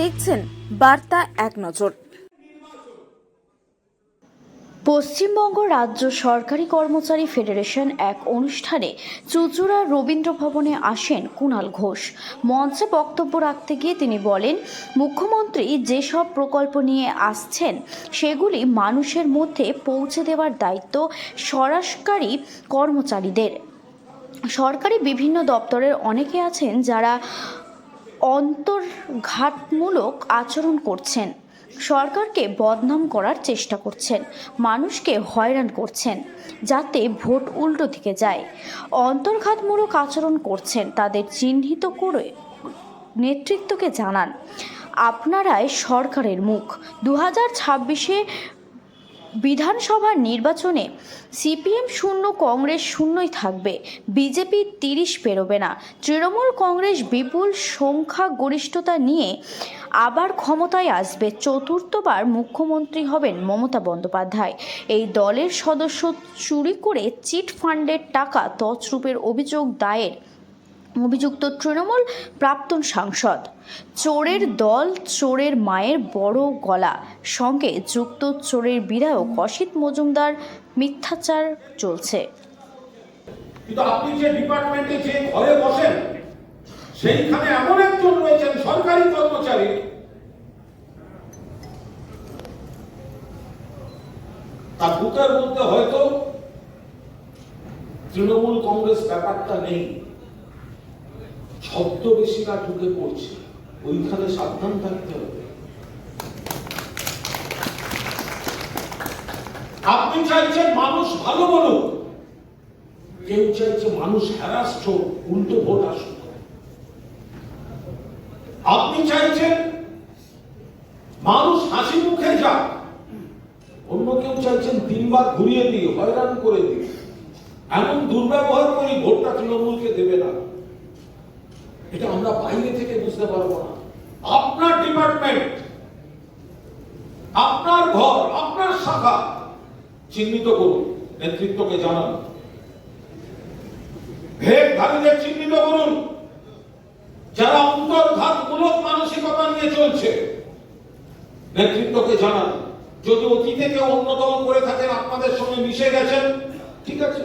দেখছেন বার্তা এক নজর। পশ্চিমবঙ্গ রাজ্য সরকারি কর্মচারী ফেডারেশন এক অনুষ্ঠানে চুচুড়া রবীন্দ্র ভবনে আসেন কুণাল ঘোষ। মঞ্চে বক্তব্য রাখতে গিয়ে তিনি বলেন, মুখ্যমন্ত্রী যেসব প্রকল্প নিয়ে আসছেন, সেগুলি মানুষের মধ্যে পৌঁছে দেওয়ার দায়িত্ব সরকারি কর্মচারীদের। সরকারি বিভিন্ন দপ্তরের অনেকে আছেন যারা অন্তর্ঘাতমূলক আচরণ করছেন। সরকারকে বদনাম করার চেষ্টা করছেন। মানুষকে হয়রান করছেন যাতে ভোট উল্টো দিকে যায়। অন্তর্ঘাতমূলক আচরণ করছেন তাদের চিহ্নিত করে নেতৃত্বকে জানান, আপনারাই সরকারের মুখ। দু হাজার ছাব্বিশে বিধানসভার নির্বাচনে সিপিএম শূন্য, কংগ্রেস শূন্যই থাকবে। বিজেপি তিরিশ পেরোবে না। তৃণমূল কংগ্রেস বিপুল সংখ্যা গরিষ্ঠতা নিয়ে আবার ক্ষমতায় আসবে। চতুর্থবার মুখ্যমন্ত্রী হবেন মমতা বন্দ্যোপাধ্যায়। এই দলের সদস্য চুরি করে চিট ফান্ডের টাকা তছরূপের অভিযোগ দায়ের অভিযুক্ত তৃণমূল প্রাক্তন সাংসদ। চোরের দল, চোরের মায়ের বড় গলা। সঙ্গে যুক্ত চোরের বিধায়ক অসিত মজুমদার। মিথ্যাচার চলছে। কিন্তু আপনি যে ডিপার্টমেন্টে যে ঘরে বসেন, সেইখানে এমন একজন রয়েছেন, সরকারি কর্মচারী। তার মধ্যে হয়তো তৃণমূল কংগ্রেস ব্যাপারটা নেই। ছদ্মবেশীরা ঢুকে পড়ছে। ওইখানে সাবধান থাকতে হবে। আপনি চাইছেন মানুষ ভালো বলুক, কেউ চাইছে মানুষ হ্যারাস্ট হোক, উল্টো ভোট আসুক। আপনি চাইছেন মানুষ হাসি মুখে যাক, অন্য কেউ চাইছেন তিনবার ঘুরিয়ে দিয়ে হয়রান করে দিয়ে এমন দুর্ব্যবহার করি ভোটটা তৃণমূলকে দেবে না। এটা আমরা বাইরে থেকে বুঝতে পারব না। আপনার ডিপার্টমেন্ট আপনার ঘর, আপনার শাখা, চিহ্নিত করুন, নেতৃত্বকে জানান। ভেদধারীদের চিহ্নিত করুন। যারা অন্তর্ঘাতমূলক মানসিকতা নিয়ে চলছে, নেতৃত্বকে জানান। যদি অতীতে কেউ অন্য দল করে থাকেন, আপনাদের সঙ্গে মিশে গেছেন, ঠিক আছে।